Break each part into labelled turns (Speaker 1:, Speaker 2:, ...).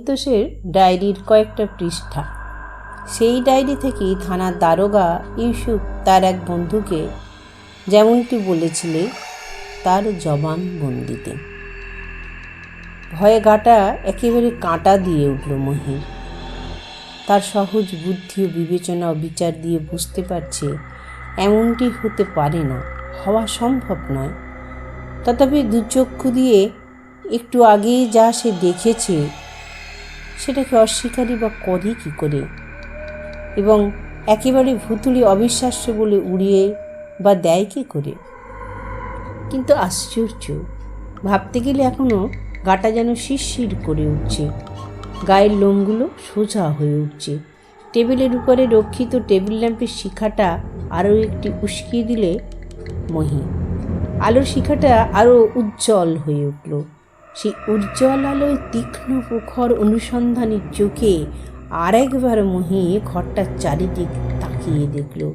Speaker 1: মহিতোষের ডায়েরির কয়েকটা পৃষ্ঠা। সেই ডায়েরি থেকেই থানার দারোগা ইউসুফ তার এক বন্ধুকে যেমনটি বলেছিলে তার জবানবন্দিতে ভয়ে গাটা একেবারে কাঁটা দিয়ে উঠল মহি তার সহজ বুদ্ধি ও বিবেচনা ও বিচার দিয়ে বুঝতে পারছে এমনটি হতে পারে না, হওয়া সম্ভব নয়। তথাপি দুচক্ষু দিয়ে একটু আগেই যা সে দেখেছে সেটাকে অস্বীকারী বা করে কী করে? এবং একেবারে ভুতুড়ি অবিশ্বাস্য বলে উড়িয়ে বা দেয় কী করে? কিন্তু আশ্চর্য, ভাবতে গেলে এখনও গাটা যেন শিরশির করে উঠছে। গায়ের লোমগুলো সোজা হয়ে উঠছে। টেবিলের উপরে রক্ষিত টেবিল ল্যাম্পের শিখাটা আরও একটি উস্কিয়ে দিলে মহি আলোর শিখাটা আরও উজ্জ্বল হয়ে উঠল। সেই উজ্জ্বল আলোয় তীক্ষ্ণ প্রখর অনুসন্ধানের চোখে আরেকবার মহি ঘরটার চারিদিক তাকিয়ে দেখল।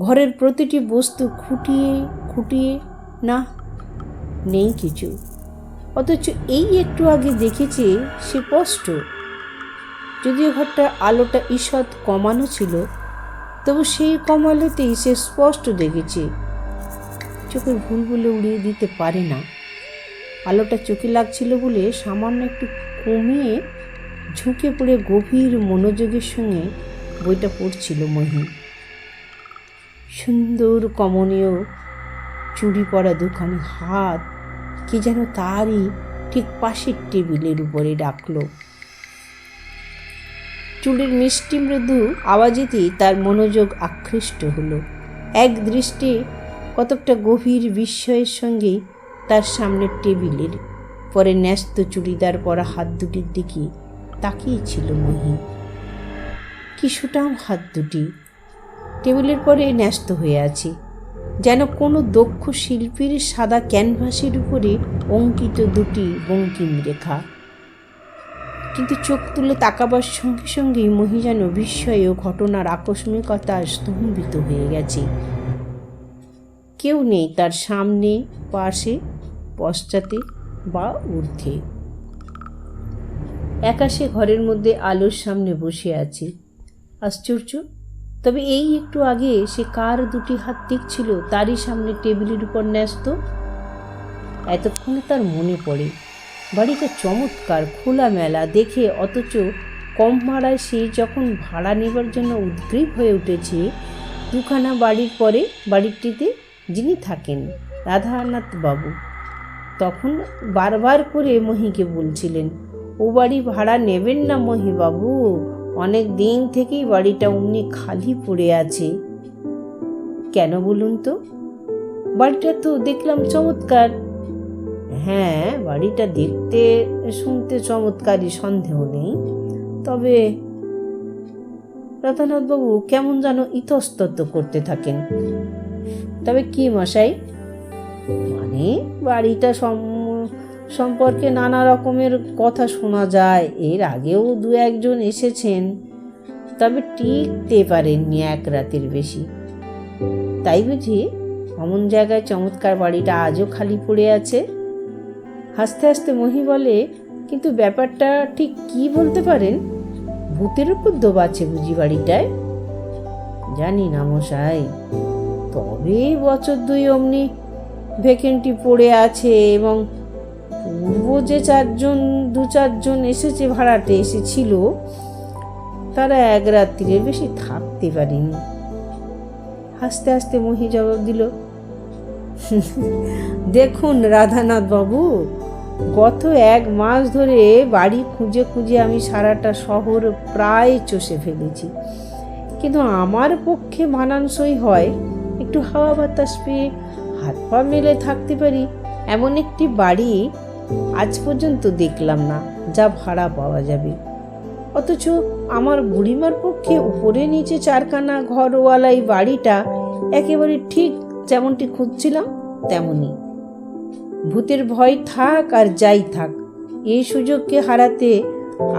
Speaker 1: ঘরের প্রতিটি বস্তু খুঁটিয়ে খুঁটিয়ে, না, নেই কিছু। অথচ এই একটু আগে দেখেছে সে স্পষ্ট। যদিও ঘরটার আলোটা ঈষৎ কমানো ছিল, তবু সেই কমালোতেই সে স্পষ্ট দেখেছে। চোখের ভুলগুলো উড়িয়ে দিতে পারে না। আলোটা চোখে লাগছিল বলে সামান্য একটু কমিয়ে ঝুঁকে পড়ে গভীর মনোযোগের সঙ্গে বইটা পড়ছিল মহি সুন্দর কমনীয় চুড়ি পরা দুখানি হাত, কি যেন তারই ঠিক পাশের টেবিলের উপরে ডাকলো। চুলের মিষ্টি মৃদু আওয়াজেতেই তার মনোযোগ আকৃষ্ট হলো। এক দৃষ্টি কতকটা গভীর বিস্ময়ের সঙ্গেই তার সামনের টেবিলের পরে ন্যস্ত চুড়িদার পরা হাত দুটির দিকে তাকিয়েছিল মহি কি সুটাম হাত দুটি টেবিলের পরে ন্যস্ত হয়ে আছে, যেন কোনো দক্ষ শিল্পীর সাদা ক্যানভাসের উপরে অঙ্কিত দুটি বঙ্কিম রেখা। কিন্তু চোখ তুলে তাকাবার সঙ্গে সঙ্গেই মহি যেন বিস্ময় ও ঘটনার আকস্মিকতা স্তম্ভিত হয়ে গেছে। কেউ নেই তার সামনে, পাশে পশ্চাতে বা ঊর্ধ্বে। একাশে ঘরের মধ্যে আলোর সামনে বসে আছে। আশ্চর্য, তবে এই একটু আগে সে কার দুটি হাত ছিল তারই সামনে টেবিলের উপর ন্যস্ত? এতক্ষণে তার মনে পড়ে, বাড়িটা চমৎকার খোলামেলা দেখে অথচ কম ভাড়ায় সে যখন ভাড়া নেবার জন্য উদ্গ্রীব হয়ে উঠেছে, দুখানা বাড়ির পরে বাড়িটিতে যিনি থাকেন রাধানাথ বাবু তখন বারবার করে মহিকে বলছিলেন, ও বাড়ি ভাড়া নেবেন না মহিবাবু, অনেক দিন থেকেই বাড়িটা অমনি খালি পড়ে আছে। কেন বলুন তো? বাড়িটা তো দেখলাম চমৎকার। হ্যাঁ বাড়িটা দেখতে শুনতে চমৎকারই, সন্দেহ নেই। তবে রতনাথবাবু কেমন যেন ইতস্তত করতে থাকেন। তবে কি মশাই মানে বাড়িটা সম্পর্কে নানা রকমের কথা শোনা যায়। এর আগেও দু একজন এসেছেন, তবে টিকতে পারেননি এক রাতের বেশি। তাই বুঝি অমন জায়গায় চমৎকার বাড়িটা আজও খালি পড়ে আছে? হাসতে হাসতে মহি বলে, কিন্তু ব্যাপারটা ঠিক কি বলতে পারেন? ভূতের উপর দোব আছে বুঝি বাড়িটায়? জানি না মশাই। তবে বছর দুই অমনি ভ্যাকেন্টি পড়ে আছে এবং পূর্ব যে চারজন, দু চারজন এসেছে, ভাড়াটে এসেছিল, তারা এক রাত্রির বেশি থাকতে পারেনি। হাসতে হাসতে মহি জবাব দিল, দেখুন রাধানাথ বাবু, গত এক মাস ধরে বাড়ি খুঁজে খুঁজে আমি সারাটা শহর প্রায় চষে ফেলেছি। কিন্তু আমার পক্ষে মানানসই হয়, একটু হাওয়া বাতাস পেয়ে হাত পা মেলে থাকতে পারি, এমন একটি বাড়ি আজ পর্যন্ত দেখলাম না, যা ভাড়া পাওয়া যাবে। অথচ আমার বুড়িমার পক্ষে উপরে নিচে চারখানা ঘরওয়ালা এই বাড়িটা একেবারে ঠিক যেমনটি খুঁজছিলাম, তেমনই। ভূতের ভয় থাক আর যাই থাক এই সুযোগকে হারাতে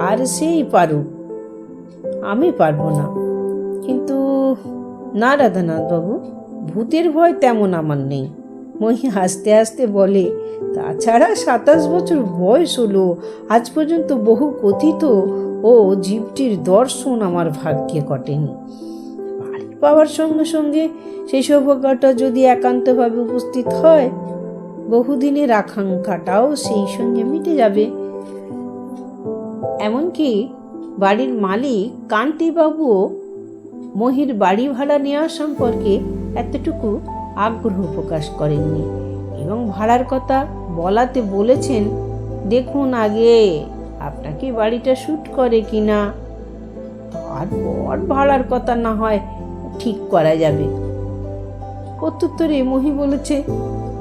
Speaker 1: আর সেই পারুক, আমি পারব না। কিন্তু না রাধানাথ বাবু ভূতের ভয় তেমন আমার নেই। মহি হাসতে হাসতে বলে, তাছাড়া সাতাশ বছর বয়স হলো, আজ পর্যন্ত বহু কথিত ও জীবটির দর্শন আমার ভাগ্যে ঘটেনি। বাড়ি পাওয়ার সঙ্গে সঙ্গে সেই সৌভাগ্যটা যদি একান্তভাবে উপস্থিত হয়, বহুদিনের আকাঙ্ক্ষাটাও সেই সঙ্গে মিটে যাবে। এমনকি বাড়ির মালিক, কান্তিবাবুও মহির বাড়ি ভাড়া নেওয়া সম্পর্কে এতটুকু আগ্রহ প্রকাশ করেননি এবং ভাড়ার কথা বলাতে বলেছেন, দেখুন আগে, আপনাকে বাড়িটা শ্যুট করে কি না তারপর ভাড়ার কথা না হয় ঠিক করা যাবে। প্রত্যুত্তরে মহি বলেছে,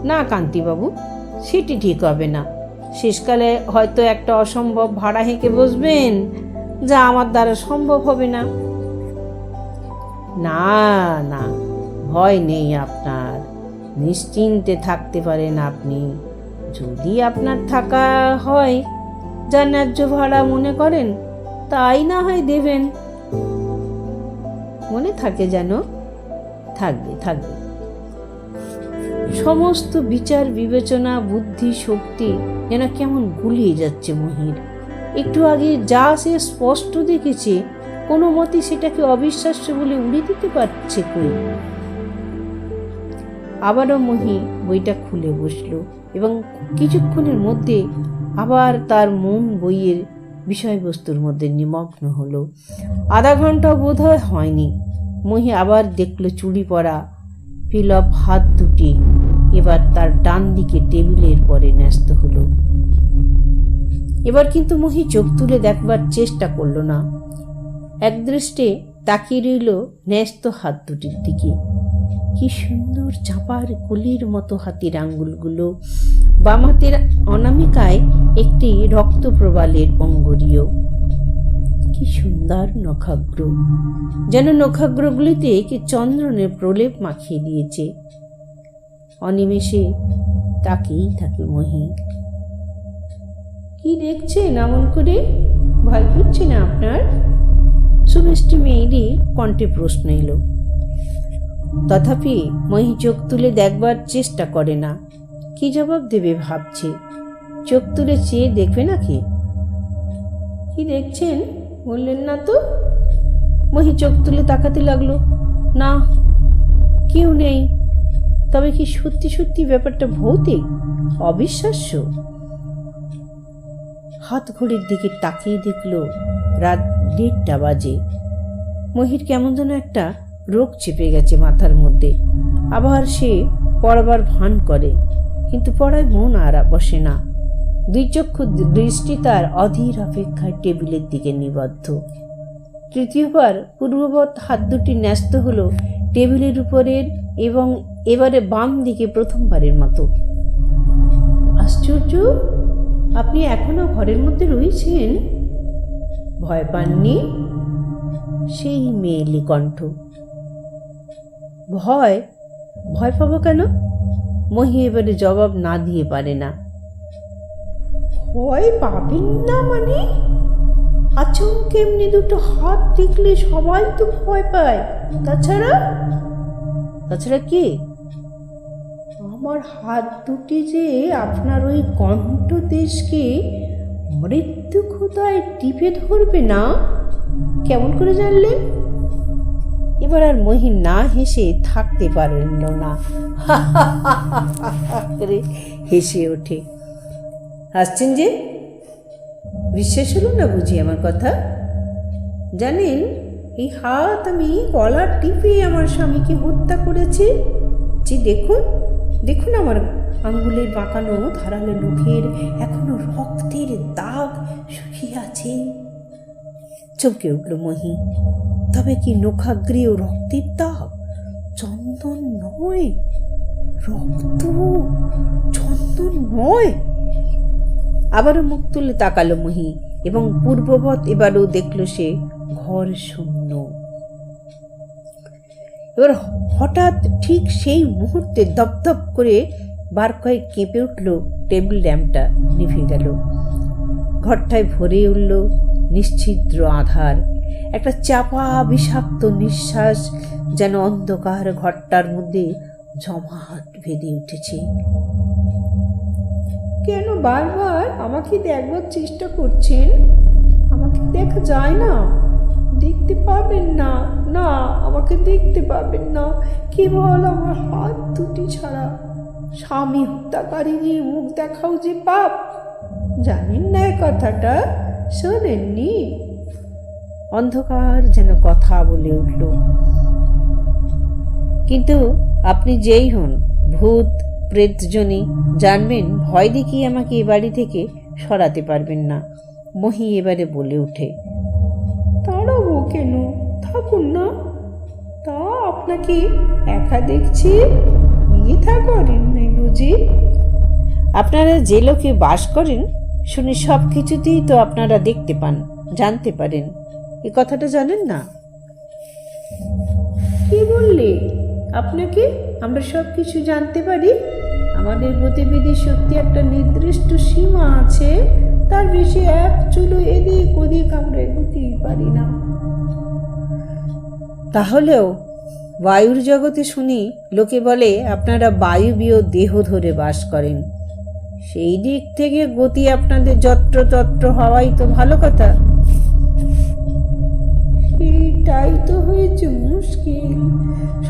Speaker 1: না কান্তিবাবু, সেটি ঠিক হবে না। শেষকালে হয়তো একটা অসম্ভব ভাড়া হেঁকে বসবেন, যা আমার দ্বারা সম্ভব হবে না। না না ভয় নেই আপনার। নিশ্চিন্তে থাকতে পারেন আপনি। যদি আপনার থাকা হয় যা ন্যায্য ভাড়া মনে করেন, তাই না হয় দেবেন। মনে থাকে যেন? থাকবে থাকবে। সমস্ত বিচার, বিবেচনা, বুদ্ধি, শক্তি যেন কেমন গুলিয়ে যাচ্ছে মহির। একটু আগে যা সে স্পষ্ট দেখেছে, কোনো মতে সেটাকে অবিশ্বাস্য বলে উড়ে দিতে পারছে কই? আবারও মহি বইটা খুলে বসল এবং কিছুক্ষণের মধ্যে আবার তার মন বইয়ের বিষয়বস্তুর মধ্যে নিমগ্ন হলো। আধা ঘণ্টা বোধ হয়নি। মহি আবার দেখল চুড়ি পরা ফিলপ হাত দুটি এবার তার ডান দিকে টেবিলের পরে ন্যস্ত হলো। এবার কিন্তু মহি চোখ তুলে দেখবার চেষ্টা করল না। একদৃষ্টে তাকিয়ে রইল ন্যস্ত হাত দুটির দিকে। কি সুন্দর চাপার কুলির মতো হাতের আঙ্গুলগুলো। বাম হাতের অনামিকায় একটি রক্ত প্রবালের অঙ্গরীয় কি সুন্দর নখাগ্র। যেন নখাগ্রগুলিতে কি চন্দ্রনের প্রলেপ মাখিয়ে দিয়েছে। অনিমেষে তাকেই থাকে মহি। কি দেখছেন এমন করে? ভয় করছে না আপনার? সুমিষ্টি মেয়েরই কণ্ঠে প্রশ্ন এলো। তথাপি মহি চোখ তুলে দেখবার চেষ্টা করে না। কি জবাব দেবে ভাবছে? চোখ তুলে চেয়ে দেখবে নাকি? কি দেখছেন? বললেন না তো। মহি চোখ তুলে তাকাতে লাগল। না, কেউ নেই। তবে কি সত্যি সত্যি ব্যাপারটা ভৌতিক? অবিশ্বাস্য। হাত ঘড়ির দিকে তাকিয়ে দেখল রাত দেড়টা বাজে। মহির কেমন যেন একটা রোগ চেপে গেছে মাথার মধ্যে। আবার সে পড়বার ভান করে, কিন্তু পড়ায় মন আর বসে না। দুই চক্ষু দৃষ্টি তার অধীর অপেক্ষায় টেবিলের দিকে নিবদ্ধ। তৃতীয়বার পূর্ববৎ হাত দুটি ন্যস্ত হলো টেবিলের উপরের এবং এবারে বাম দিকে প্রথমবারের মতো। আশ্চর্য! আপনি এখনও ঘরের মধ্যে রয়েছেন? ভয় পাননি? সেই মেয়েলি কণ্ঠ। ভয়? ভয় পাবো কেন? মহি এবারে জবাব না দিয়ে পারে না। ভয় পাবেন না মানে? আচমকে এমনি দুটো হাত দেখলে সবাই তো ভয় পায়। তাছাড়া? তাছাড়া কি? আমার হাত দুটি যে আপনার ওই কণ্ঠ দেশকে মৃত্যু ক্ষুদায় টিপে ধরবে না? কেমন করে জানলেন? এবার আর মহিন না হেসে থাকতে পারল না। হেসে ওঠে হাসছেন যে বিশ্বাস হলো না বুঝি আমার কথা জানেন এই হাত আমি গলার টিপে আমার স্বামীকে হত্যা করেছে যে দেখুন দেখুন আমার আঙ্গুলের বাঁকানো ধারালো নখের এখনও রক্তের দাগ শুকিয়ে আছে চমকে উঠল মহি। তবে কি নখাগ্রে ও রক্তের দাগ চন্দন নয়, রক্ত চন্দন নয়। আবারও মুখ তুলে তাকালো মহি এবং পূর্ববৎ এবারও দেখল সে ঘর শূন্য। এবার হঠাৎ ঠিক সেই মুহূর্তে দপদপ করে বার কয়েক কেঁপে উঠল টেবিল ল্যাম্পটা নিভে গেল। ঘরটায় ভরে উঠল নিশ্ছিদ্র আধার, একটা চাপা, বিষাক্ত নিঃশ্বাস যেন অন্ধকার ঘরটার মধ্যে জমাট বেঁধে উঠেছে।
Speaker 2: কেন বারবার আমাকে দেখবার চেষ্টা করছেন? আমাকে দেখা যায় না। দেখতে পাবেন না। না, আমাকে দেখতে পাবেন না। কেবল আমার হাত দুটি ছাড়া। স্বামী হত্যাকারীরই মুখ দেখাও যে পাপ। জানেন না কথাটা? শোনেননি?
Speaker 1: অন্ধকার যেন কথা বলে উঠল। কিন্তু আপনি যেই হন ভূত প্রেতজনী জানবেন ভয় দেখিয়ে আমাকে এ বাড়ি থেকে সরাতে পারবেন না মহি এবারে বলে ওঠে।
Speaker 2: তাড়াবো কেন? থাকুন না। তা আপনাকে একা দেখছি? দ্বিধা করেন নাই বুঝি?
Speaker 1: আপনারা যে লোকে বাস করেন শুনে সব কিছুতেই তো আপনারা দেখতে পান জানতে পারেন। এ কথাটা জানেন না?
Speaker 2: কি বললে? আপনাকে আমরা সব কিছু জানতে পারি? আমাদের গতিবিধির শক্তি একটা নির্দিষ্ট সীমা আছে তার বেশি এক চুলো এদিক ওদিক আমরা এগোতেই পারি না।
Speaker 1: তাহলেও বায়ুর জগতে শুনি লোকে বলে আপনারা বায়ুবীয় দেহ ধরে বাস করেন। সেই দিক থেকে গতি আপনাদের যত্রতত্র হওয়াই তো ভালো কথা।
Speaker 2: সেটাই তো হয়েছে মুশকিল।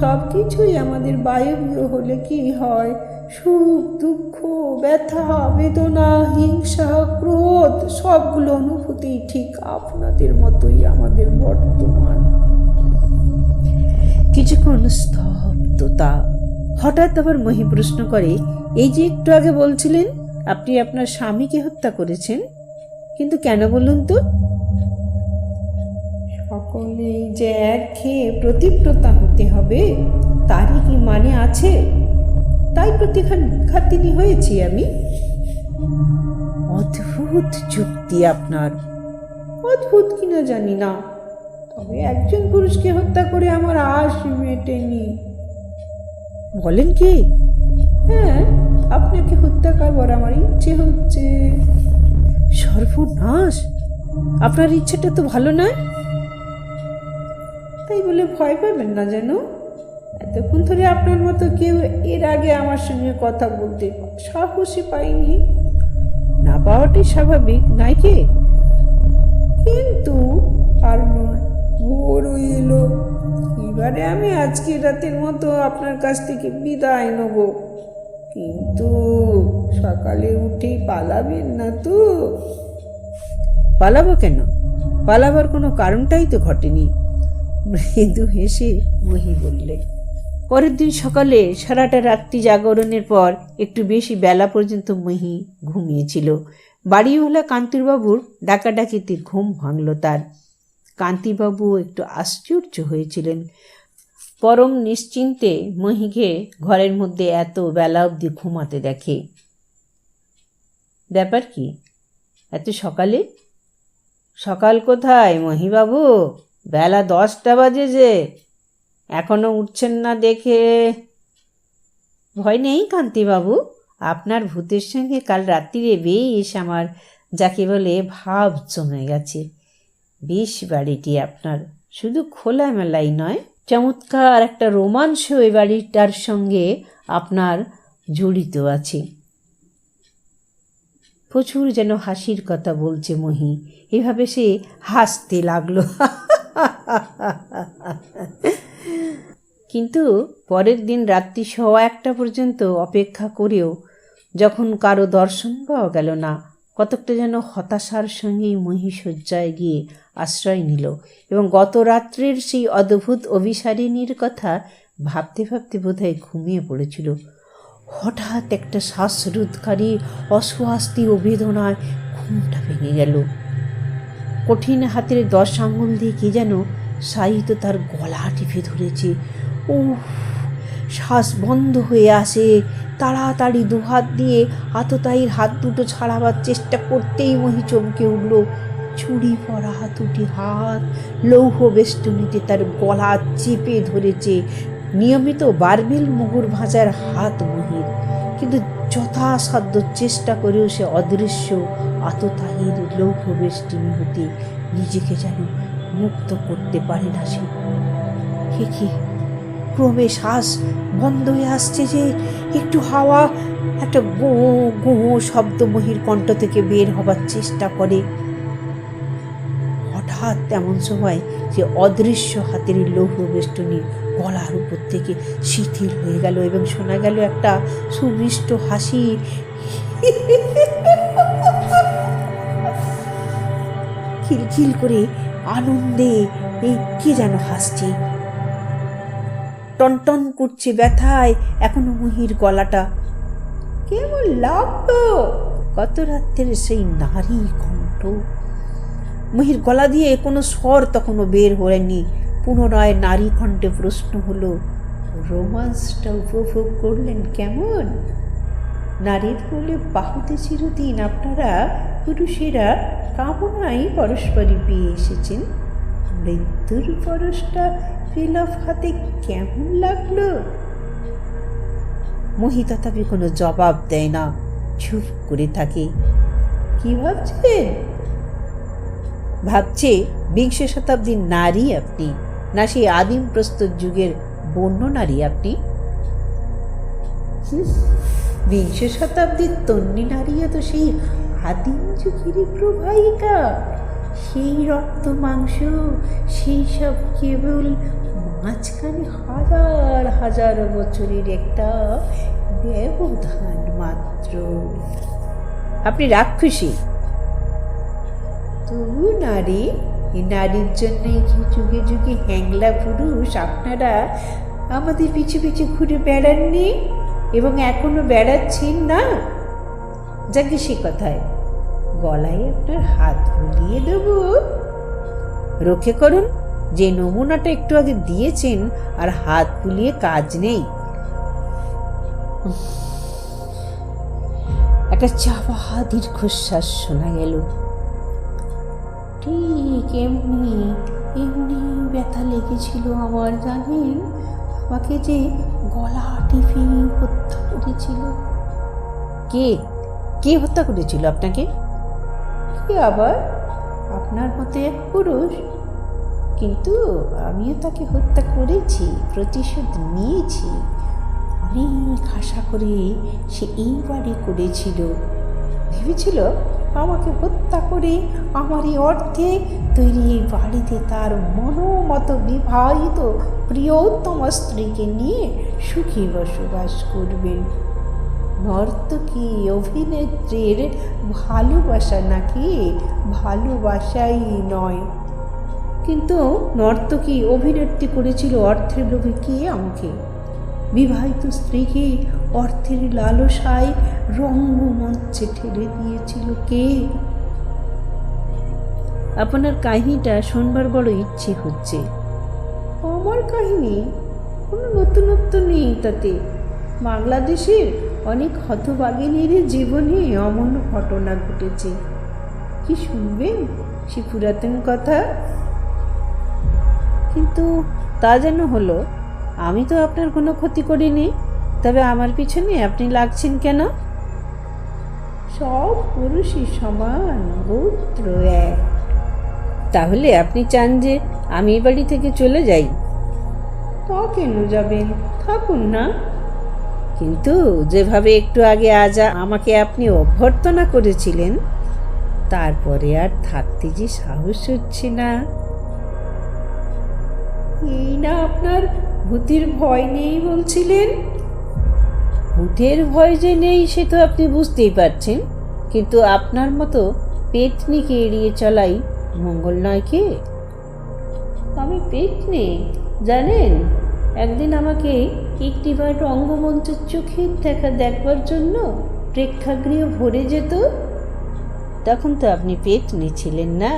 Speaker 2: সব কিছুই আমাদের বায়বীয় হলে কি হয়। সুখ, দুঃখ, ব্যথা, বেদনা, হিংসা, ক্রোধ, সবগুলো অনুভূতি ঠিক আপনাদের মতোই আমাদের বর্তমান।
Speaker 1: কিছুক্ষণ স্তব্ধতা। হঠাৎ আবার মহি প্রশ্ন করে, এই যে একটু আগে বলছিলেন আপনি আপনার স্বামীকে হত্যা করেছেন? কিন্তু কেন বলুন তো?
Speaker 2: সকলেই যে একঘেয়ে প্রতিব্রতা হতে হবে তারই কি মানে আছে? তাই প্রতিঘাতিনী হয়েছি আমি।
Speaker 1: অদ্ভুত যুক্তি আপনার।
Speaker 2: অদ্ভুত কিনা জানি না তবে একজন পুরুষকে হত্যা করে আমার আশ মেটেনি।
Speaker 1: বলেন কি?
Speaker 2: হ্যাঁ আপনাকে হত্যা করবার আমার ইচ্ছে হচ্ছে।
Speaker 1: সর্বনাশ! আপনার ইচ্ছেটা তো ভালো নয়।
Speaker 2: তাই বলে ভয় পাবেন না যেন। এতক্ষণ ধরে আপনার মতো কেউ এর আগে আমার সঙ্গে কথা বলতে সাহসই পাইনি
Speaker 1: না পাওয়াটাই স্বাভাবিক, নাই কি?
Speaker 2: কিন্তু আর ভোর এলো। এবারে আমি আজকে রাতের মতো আপনার কাছ থেকে বিদায় নেব। কিন্তু সকালে উঠেই পালাবেন না তো?
Speaker 1: পালাবো কেন? পালাবার কোনো কারণটাই তো ঘটেনি। মৃদু হেসে মহি বললে পরের দিন সকালে সারাটা রাত্রি জাগরণের পর একটু বেশি বেলা পর্যন্ত মহি ঘুমিয়েছিল। বাড়িওয়ালা কান্তিবাবুর ডাকাডাকিতে ঘুম ভাঙল তার। কান্তিবাবু একটু আশ্চর্য হয়েছিলেন। পরম নিশ্চিন্তে মহিকে ঘরের মধ্যে এত বেলা অবধি ঘুমাতে দেখে। ব্যাপার কি? এত সকালে? সকাল কোথায় মহিবাবু? বেলা দশটা বাজে যে। এখনও উঠছেন না দেখে। ভয় নেই কান্তিবাবু। আপনার ভূতের সঙ্গে কাল রাত্রিরে বেশ আমার, যাকে বলে ভাব জমে গেছে। বেশ বাড়িটি আপনার। শুধু খোলামেলাই নয় চমৎকার একটা রোমাঞ্চ ওই বাড়িটার সঙ্গে আপনার জড়িত আছে। প্রচুর যেন হাসির কথা বলছে মহি। এভাবে সে হাসতে লাগল। কিন্তু পরের দিন রাত্রি সোয়া একটা পর্যন্ত অপেক্ষা করেও যখন কারও দর্শন পাওয়া গেল না, কতকটা যেন হতাশার সঙ্গেই মহিষজ্জায় গিয়ে আশ্রয় নিল এবং গত রাত্রের সেই অদ্ভুত অভিসারিণীর কথা ভাবতে ভাবতে বোধহয় ঘুমিয়ে পড়েছিল। হঠাৎ একটা শ্বাসরোধকারী অস্বস্তি ও বেদনায় ঘুমটা ভেঙে গেল। কঠিন হাতের দশ আঙুল দিয়ে কে যেন সাহিত্য তার গলা টিপে ধরেছে। ও শ্বাস বন্ধ হয়ে আসে। তাড়াতাড়ি দুহাত দিয়ে আততায়ীর হাত দুটো ছাড়াবার চেষ্টা করতেই মহি চমকে উঠল। চুরি পরা দুটি হাত, লৌহ বেষ্টনীতে তার গলা চেপে ধরেছে। নিয়মিত বারবিল মুগুর ভাজার হাত মহির, কিন্তু যথাসাধ্য চেষ্টা করেও সে অদৃশ্য, আততায়ীর লৌহ বেষ্টনী হতে নিজেকে যেন মুক্ত করতে পারে না সে। কি, ক্রমে শ্বাস বন্ধ হয়ে আসছে যে, একটু হাওয়া, একটা গো গো শব্দ মহির কণ্ঠ থেকে বের হবার চেষ্টা করে। হঠাৎ তেমন সময় যে অদৃশ্য হাতের লৌহ বেষ্টনী গলার উপর থেকে শিথিল হয়ে গেল এবং শোনা গেল একটা সুমিষ্ট হাসি। খিলখিল করে আনন্দে এই কে যেন হাসছে। টনটন করছে ব্যথায় এখনও মহির গলাটা।
Speaker 2: কেমন লাগতো
Speaker 1: গত রাত্রের সেই নারী কণ্ঠ। মহির গলা দিয়ে কোনো স্বর তখনও বের হয়নি। পুনরায় নারী কণ্ঠে প্রশ্ন হলো, রোমান্সটা উপভোগ করলেন কেমন? নারীর বলে বাহুতে চিরদিন আপনারা পুরুষেরা কামনাই পরস্পরই পেয়ে এসেছেন। মৃত্যুর পরশটা ফিলফ হাতে কেমন লাগল? মহিতা তবে কোনো জবাব দেয় না, চুপ করে থাকে। কি ভাবছেন? ভাবছে, বিংশ শতাব্দীর নারী আপনি, না সেই আদিম প্রস্তুত যুগের বন্য নারী আপনি? বিংশ শতাব্দীর তন্নি নারীও তো সেই আদিম যুগেরই প্রবাহিকা। সেই রক্ত মাংস, সেই সব কেবল মাঝখানে হাজার হাজার বছরের একটা ব্যবধান মাত্র। আপনি রাক্ষসী তবু নারী। নারীর জন্যই কি যুগে যুগে হ্যাংলা পুরুষ আপনারা আমাদের পিছু পিছু ঘুরে বেড়াননি? এবং এখনও বেড়াচ্ছেন না? যাকে সে কথায়, গলায় আপনার হাত বুলিয়ে দেবো। রক্ষে করুন, যে নমুনাটা একটু আগে দিয়েছেন আর হাত বুলিয়ে কাজ নেই। একটা চাপা দীর্ঘশ্বাস শোনা গেল। ঠিক এমনি এমনি ব্যথা লেগেছিল আমার জানেন? আমাকে যে গলা টিপে হত্যা করেছিল। কে? কে হত্যা করেছিল আপনাকে? কি আবার? আপনার মতো এক পুরুষ। কিন্তু আমিও তাকে হত্যা করেছি প্রতিশোধ নিয়েছি। অনেক আশা করে সে এইবারই করেছিল। ভেবেছিল আমাকে হত্যা করে আমার এই অর্থে তৈরি এই বাড়িতে তার মনোমত বিবাহিত প্রিয়তম স্ত্রীকে নিয়ে সুখী বসবাস করবেন নর্তকী অভিনেত্রীর ভালোবাসা নাকি ভালোবাসাই নয়। কিন্তু নর্তকী অভিনেত্রী করেছিল অর্থের লোভে কে আমাকে? বিবাহিত স্ত্রীকে অর্থের লালসায় রঙ্গমঞ্চে ঠেলে দিয়েছিল কে? আপনার কাহিনীটা শোনবার বড় ইচ্ছে হচ্ছে।
Speaker 2: আমার কাহিনী? কোনো নতুনত্ব নেই তাতে। বাংলাদেশের অনেক হতবাগিনীর জীবনে অমন ঘটনা ঘটেছে। কি শুনবেন? সে পুরাতন কথা।
Speaker 1: কিন্তু তা যেন হলো, আমি তো আপনার কোনো ক্ষতি করিনি। তবে আমার পিছনে আপনি লাগছেন কেন?
Speaker 2: সব পুরুষই সমান, গোত্র এক।
Speaker 1: তাহলে আপনি চান যে আমি বাড়ি থেকে চলে যাই?
Speaker 2: তা কেন যাবেন? থাকুন না।
Speaker 1: কিন্তু যেভাবে একটু আগে আজ আমাকে আপনি অভ্যর্থনা করেছিলেন, তারপরে আর থাকতে যে সাহস হচ্ছে না।
Speaker 2: এই না আপনার ভূতির ভয় নেই বলছিলেন?
Speaker 1: ভূতের ভয় যে নেই সে তো আপনি বুঝতেই পারছেন। কিন্তু আপনার মতো পেটনিকে এড়িয়ে চলাই মঙ্গল নয় কি? আমি পেটনি জানেন? একদিন আমাকে একটিবার রঙ্গমঞ্চের চোখের দেখা দেখবার জন্য প্রেক্ষাগৃহ ভরে যেত। তখন তো আপনি পেটনি ছিলেন না।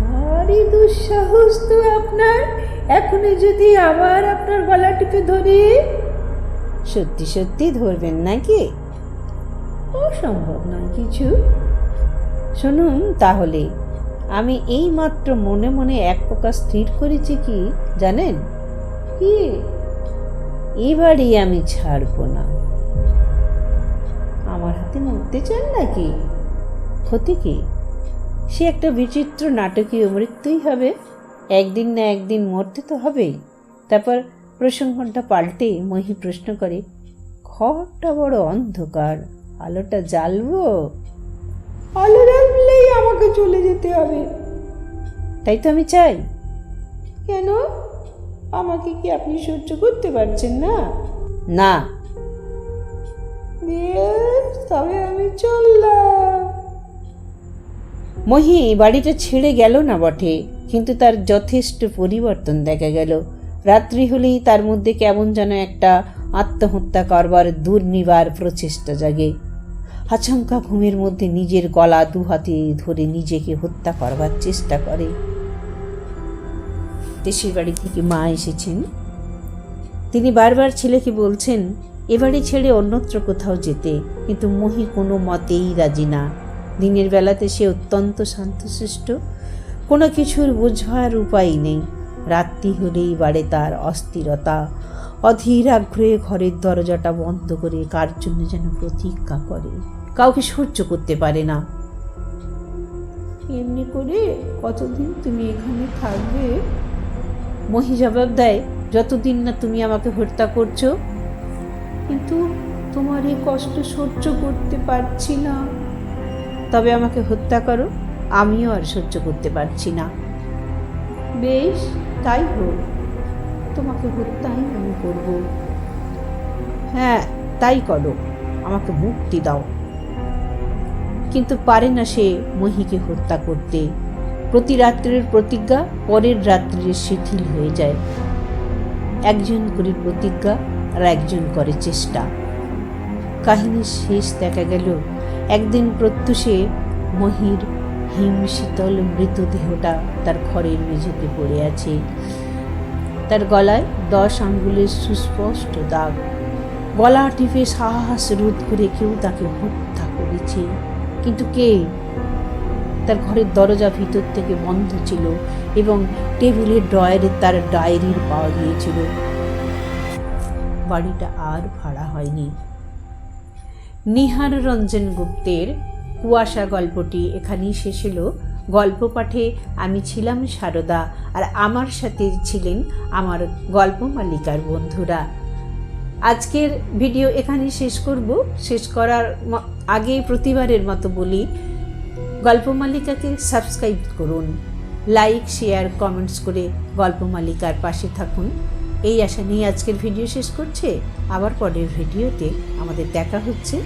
Speaker 2: ভারী দুঃসাহস তো আপনার। এখনই যদি আবার আপনার গলা টিপে ধরি।
Speaker 1: সত্যি সত্যি ধরবেন নাকি?
Speaker 2: অসম্ভব নয় কিছু।
Speaker 1: শুনুন তাহলে আমি এই মাত্র মনে মনে এক প্রকার স্থির করেছি কি জানেন?
Speaker 2: কি?
Speaker 1: এবারই আমি ছাড়ব না। আমার হাতে মরতে চান নাকি? ক্ষতি কি? সে একটা বিচিত্র নাটকীয় মৃত্যুই হবে। একদিন না একদিন মরতে তো হবেই। তারপর প্রসঙ্গটা পাল্টে মহি প্রশ্ন করে ঘরটা বড় অন্ধকার আলোটা জ্বালবো?
Speaker 2: আলো রাখলেই আমাকে চলে যেতে হবে।
Speaker 1: তাই তো আমি চাই।
Speaker 2: কেন? আমাকে কি আপনি সহ্য করতে পারছেন না?
Speaker 1: না।
Speaker 2: বেশ তবে আমি চললাম।
Speaker 1: মহি বাড়িটা ছেড়ে গেল না বটে কিন্তু তার যথেষ্ট পরিবর্তন দেখা গেল। রাত্রি হলেই তার মধ্যে কেমন যেন একটা আত্মহত্যা করবার দুর্নিবার প্রচেষ্টা জাগে। আচমকা ঘুমের মধ্যে নিজের গলা দু হাতে ধরে নিজেকে হত্যা করবার চেষ্টা করে। দেশের বাড়ি থেকে মা এসেছেন। তিনি বারবার ছেলেকে বলছেন এ বাড়ি ছেড়ে অন্যত্র কোথাও যেতে, কিন্তু মহি কোনো মতেই রাজি না। দিনের বেলাতে সে অত্যন্ত শান্তশিষ্ট। কোনো কিছুর বোঝার উপায় নেই। রাত্রি হলেই বাড়ে তার অস্থিরতা। অধীর আগ্রহে ঘরের দরজাটা বন্ধ করে কার জন্য যেন প্রতীক্ষা করে। কাউকে সহ্য করতে পারে না।
Speaker 2: এমনি করে কতদিন তুমি এখানে থাকবে?
Speaker 1: মহি জবাব দেয় যতদিন না তুমি আমাকে হত্যা করছ।
Speaker 2: কিন্তু তোমার এই কষ্ট সহ্য করতে পারছি না।
Speaker 1: তবে আমাকে হত্যা করো আমিও আর সহ্য করতে পারছি না।
Speaker 2: বেশ তাই হোক, তোমাকে হত্যাই আমি করব।
Speaker 1: হ্যাঁ তাই করো, আমাকে মুক্তি দাও। কিন্তু পারে না সে মহিকে হত্যা করতে। প্রতি রাত্রের প্রতিজ্ঞা পরের রাত্রে শিথিল হয়ে যায়। একজন করে প্রতিজ্ঞা আর একজন করে চেষ্টা। কাহিনীর শেষ দেখা গেল, একদিন প্রত্যুষে মহির হিম শীতল মৃতদেহটা তার ঘরের মেঝেতে পড়ে আছে। তার গলায় দশ আঙ্গুলের সুস্পষ্ট দাগ। গলা টিপে সাহস রোধ করে কেউ তাকে হত্যা করেছে। কিন্তু কে? তার ঘরের দরজা ভিতর থেকে বন্ধ ছিল এবং টেবিলের ড্রয়ারে তার ডায়েরির পাওয়া গিয়েছিল। বাড়িটা আর ভাড়া হয়নি। নিহার রঞ্জন গুপ্তের কুয়াশা গল্পটি এখানেই শেষ হলো। গল্প পাঠে আমি ছিলাম সারদা আর আমার সাথে ছিলেন আমার গল্প মালিকার বন্ধুরা। আজকের ভিডিও এখানেই শেষ করব। শেষ করার আগে প্রতিবারের মতো বলি, গল্প মালিকাকে সাবস্ক্রাইব করুন। লাইক শেয়ার কমেন্টস করে গল্প মালিকার পাশে থাকুন। এই আশা নিয়ে আজকের ভিডিও শেষ করছে। আবার পরের ভিডিওতে আমাদের দেখা হচ্ছে।